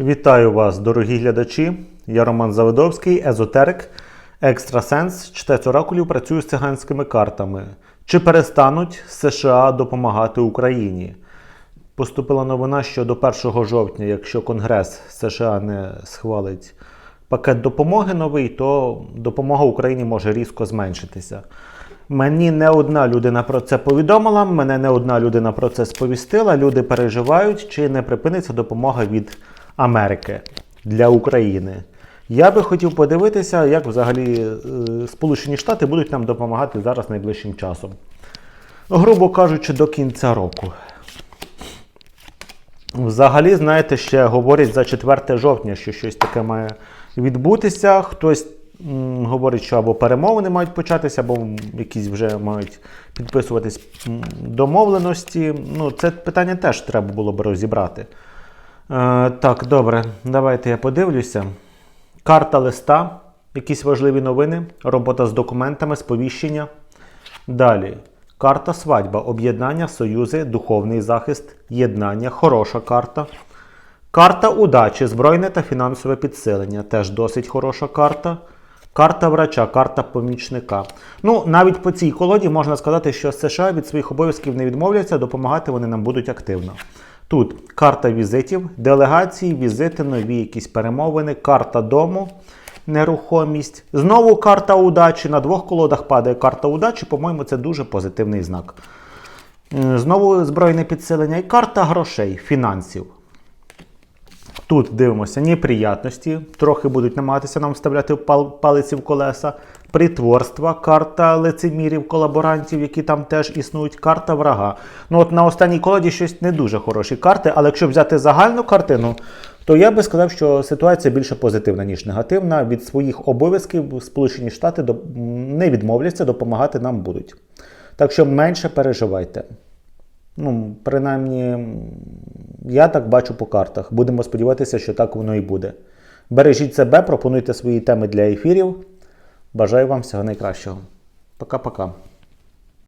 Вітаю вас, дорогі глядачі. Я Роман Заводовський, езотерик, екстрасенс, чтець оракулів, працюю з циганськими картами. Чи перестануть США допомагати Україні? Поступила новина, що до 1 жовтня, якщо Конгрес США не схвалить пакет допомоги новий, то допомога Україні може різко зменшитися. Мені не одна людина про це повідомила, мене не одна людина про це сповістила. Люди переживають, чи не припиниться допомога від Америки для України. Я би хотів подивитися, як взагалі е, Сполучені Штати будуть нам допомагати зараз найближчим часом. Грубо кажучи, до кінця року. Взагалі, знаєте, ще говорять за 4 жовтня, що щось таке має відбутися. Хтось м, говорить, що або перемовини мають початися, або якісь вже мають підписуватись домовленості. Ну, це питання теж треба було б розібрати. Е, так, добре, давайте я подивлюся. Карта листа, якісь важливі новини, робота з документами, сповіщення. Далі. Карта свадьба, об'єднання, союзи, духовний захист, єднання, хороша карта. Карта удачі, збройне та фінансове підсилення. Теж досить хороша карта. Карта врача, карта помічника. Ну, навіть по цій колоді можна сказати, що США від своїх обов'язків не відмовляться, допомагати вони нам будуть активно. Тут карта візитів, делегації, візити, нові якісь перемовини, карта дому, нерухомість. Знову карта удачі. На двох колодах падає карта удачі. По-моєму, це дуже позитивний знак. Знову збройне підсилення і карта грошей, фінансів. Тут дивимося неприятності, трохи будуть намагатися нам вставляти пал- палиці в колеса. Притворства, карта лицемірів, колаборантів, які там теж існують, карта врага. Ну от на останній колоді щось не дуже хороші карти, але якщо взяти загальну картину, то я би сказав, що ситуація більше позитивна, ніж негативна. Від своїх обов'язків Сполучені Штати не відмовляться, допомагати нам будуть. Так що менше переживайте. Ну, принаймні, я так бачу по картах. Будемо сподіватися, що так воно і буде. Бережіть себе, пропонуйте свої теми для ефірів. Бажаю вам всього найкращого. Пока-пока.